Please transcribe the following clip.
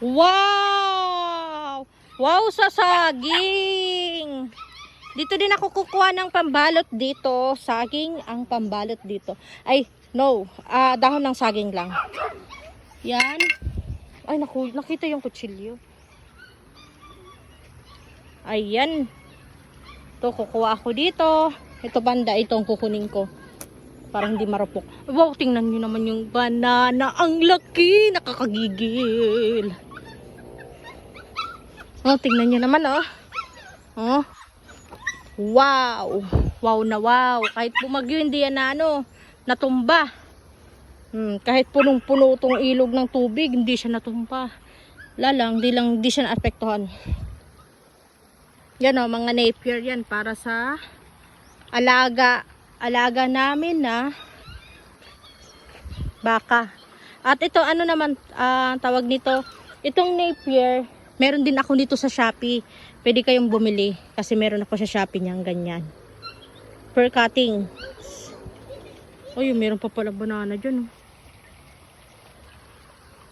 Wow! Wow sa saging! Dito din ako kukuha ng pambalot dito. Saging ang pambalot dito. Ay, no. Ah, dahon ng saging lang. Yan. Ay, naku, nakita yung kutsilyo. Ayan. Ito, kukuha ako dito. Ito banda, itong kukunin ko. Para hindi marupok. Wow, tingnan nyo naman yung banana. Ang laki! Nakakagigil. Oh, tingnan nyo naman, oh. Oh. Wow! Wow na wow. Kahit bumagyo, hindi yan na ano, natumba. Hmm, kahit punong-puno tong ilog ng tubig, hindi siya natumba. Lalang, di lang, di siya naapektuhan. Yan o, mga napier yan para sa alaga, alaga namin na baka. At ito, ano naman, ah, tawag nito, itong napier, meron din ako dito sa Shopee. Pwede kayong bumili kasi meron ako sa Shopee niyang ganyan. Per cutting. Uy, meron pa pala banana dyan. Oh.